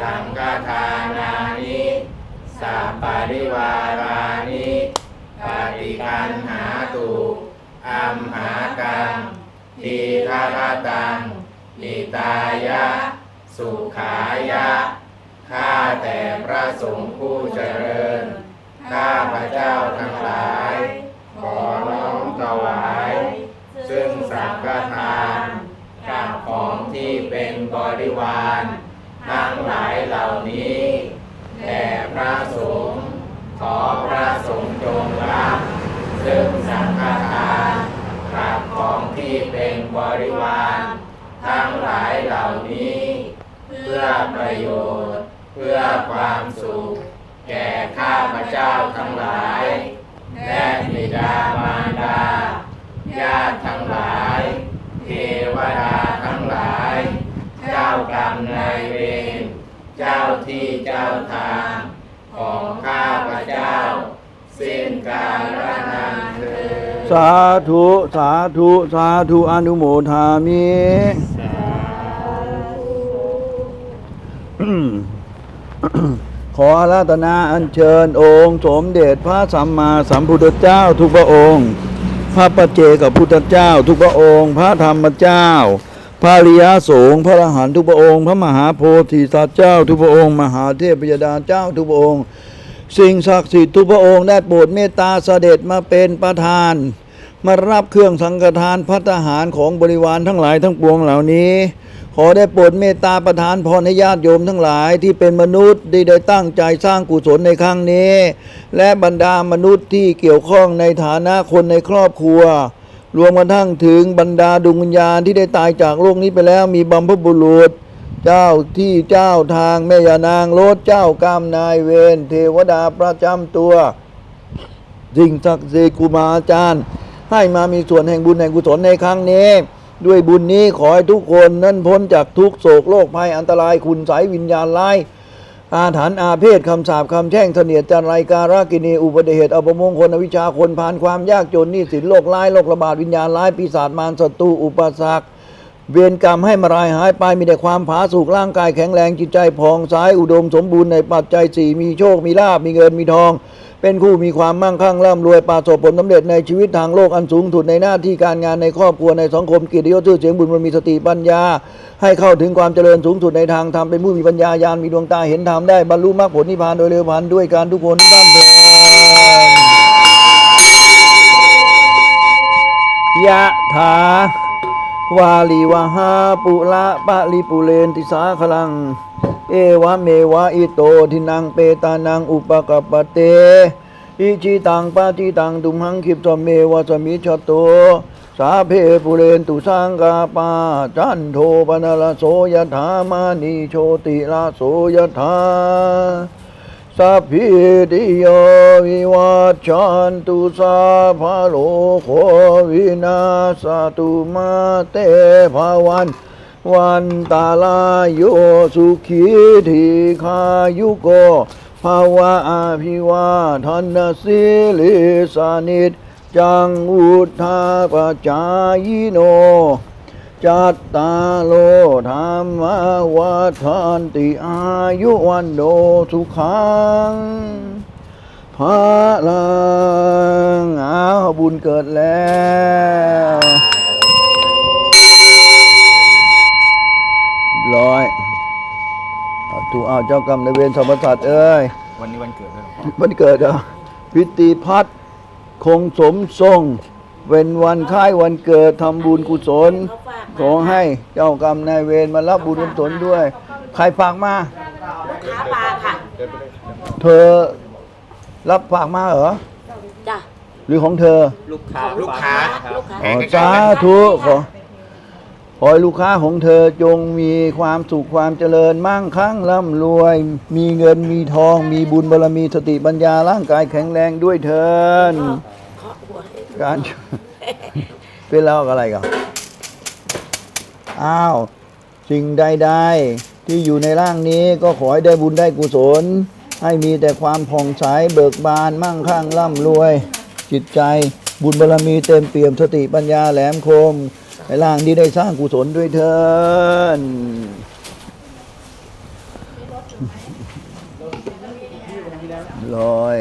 สังฆทานานิสัมปริวารานิปฏิคันหาตุอัมหากังทีฆรตังนิตายะ สุขายะ ข้าแต่พระสงฆ์ผู้เจริญ ข้าพระเจ้าทั้งหลาย ขอน้อมถวาย ซึ่งสังฆทานกับของที่เป็นบริวาร ทั้งหลายเหล่านี้แด่พระสงฆ์ขอพระสงฆ์จงรับซึ่งสังฆทานกับของที่เป็นบริวารทั้งหลายเหล่านี้ เพื่อประโยชน์ เพื่อความสุข แก่ข้าพเจ้าทั้งหลายและบิดามารดาญาติทั้งหลาย เทวดาทั้งหลาย เจ้ากรรมนายเวร เจ้าที่เจ้าทางของข้าพระเจ้า สิ้นกาลนานเถิดสาธุ สาธุ สาธุอนุโมทามิขออาราธนาอัญเชิญองค์สมเด็จพระสัมมาสัมพุทธเจ้าทุกพระองค์ พระปัจเจกับพุทธเจ้าทุกพระองค์ พระธรรมเจ้า ระริยสงฆ์พระอรหันต์ทุพระองค์ พระมหาโพธิสัตว์เจ้าทุกพระองค์ มหาเทพยดาเจ้าทุกพระองค์ สิ่งศักดิ์สิทธิ์ทุกพระองค์ได้โปรดเมตตาเสด็จมาเป็นประธาน มารับเครื่องสังฆทานพัฒหารของบริวารทั้งหลายทั้งปวงเหล่านี้ ขอได้โปรดเมตตาประทานพรให้ญาติโยมทั้งหลายที่เป็นมนุษย์ได้ได้ตั้งใจสร้างกุศลในครั้งนี้ และบรรดามนุษย์ที่เกี่ยวข้องในฐานะคนในครอบครัว รวมกระทั่งถึงบรรดาดวงวิญญาณที่ได้ตายจากโลกนี้ไปแล้ว มีบัมพบุรุษ เจ้าที่เจ้าทางแม่ยานางโลดเจ้ากรรมนายเวรเทวดาประจำตัวสิ่งศักดิ์สิทธิ์ครูบาอาจารย์ ให้มามีส่วนแห่งบุญแห่งกุศลในครั้งนี้ ด้วยบุญนี้ขอให้ทุกคนนั้นพ้นจากทุกโศกโรคภัยอันตรายคุณไสยวิญญาณร้าย อาถรรพ์อาเพศคำสาปคำแช่งเสนียดจันไรการากินีอุบัติเหตุอัปมงคลอวิชาคนผ่านความยากจนนี้สินโรคร้ายโรคระบาดวิญญาณร้ายปีศาจมารศัตรูอุปสรรคเวรกรรมให้มารายหายไปมีแต่ความผาสุกร่างกายแข็งแรงจิตใจผ่องใสอุดมสมบูรณ์ในปัจจัยสี่มีโชคมีลาบมีเงินมีทอง เป็นคู่มีความมั่งคั่งร่ำรวยประสบผลสำเร็จในชีวิตทางโลกอันสูงสุดในหน้าที่การงานในครอบครัวในสังคมกียรติยศชื่อเสียงบุญมันมีสติปัญญา ให้เข้าถึงความเจริญสูงสุดในทางธรรมเป็นผู้มีปัญญาญาณมีดวงตาเห็นธรรมได้บรรลุมรรคผลนิพพานโดยเร็วพันด้วยการทุกคนท่านเถิดยะถาวาลีวะหาปุระปะลิปุเรนติสาขลัง เอวะเมวะอิโตทินังเปตานังอุปกปปเต อิจิตังปาจิตังตุมหังคิปสมเมวะสมิชโต สาเพปุเรนตุสังกาปาจันโทปนละโสยถามานิโชติลาโสยถาสัพพิติโยวิวัชชันตุสาภาโลโควินาสตุมาเตภาวันวันตาลายโยสุขีทีขายุโกภาวะอาภิวาทนสิลิสานิจ จังอุทาปจายโน จัตตาโลธรรมวัฏันติอายุวันโดสุขังพระลังอ้าวบุญเกิดแล้วร้อยเอาถูกเอาเจ้ากรรมในายเวรสรรพสัตว์เอ้ย วันนี้วันเกิดด้วยวันเกิดเหรอะพิธีพัฒน์ คงสมทรงเป็นวันคล้ายวันเกิดทำบุญกุศล ขอให้เจ้ากรรมนายเวรมารับบุญกุศลด้วย ใครฝากมา ลูกค้าปลาค่ะ เธอรับฝากมาเหรอ จ้ะ หรือของเธอลูกค้า ลูกค้าลูกค้าอ๋อสาธุขอ ขอให้ลูกค้าของเธอจงมีความสุขความเจริญมั่งคั่งร่ำรวย มีเงินมีทอง มีบุญบารมีสติปัญญาร่างกายแข็งแรงด้วยเถินเคาะหัวให้การเป็นเล่าอะไรกันอ้าวสิ่งใดๆที่อยู่ในร่างนี้ก็ขอให้ได้บุญได้กุศล ให้มีแต่ความผ่องใสเบิกบานมั่งคั่งร่ำรวย จิตใจบุญบารมีเต็มเปี่ยมสติปัญญาแหลมคม ในร่างนี้ได้สร้างกุศลด้วยเถินร้อย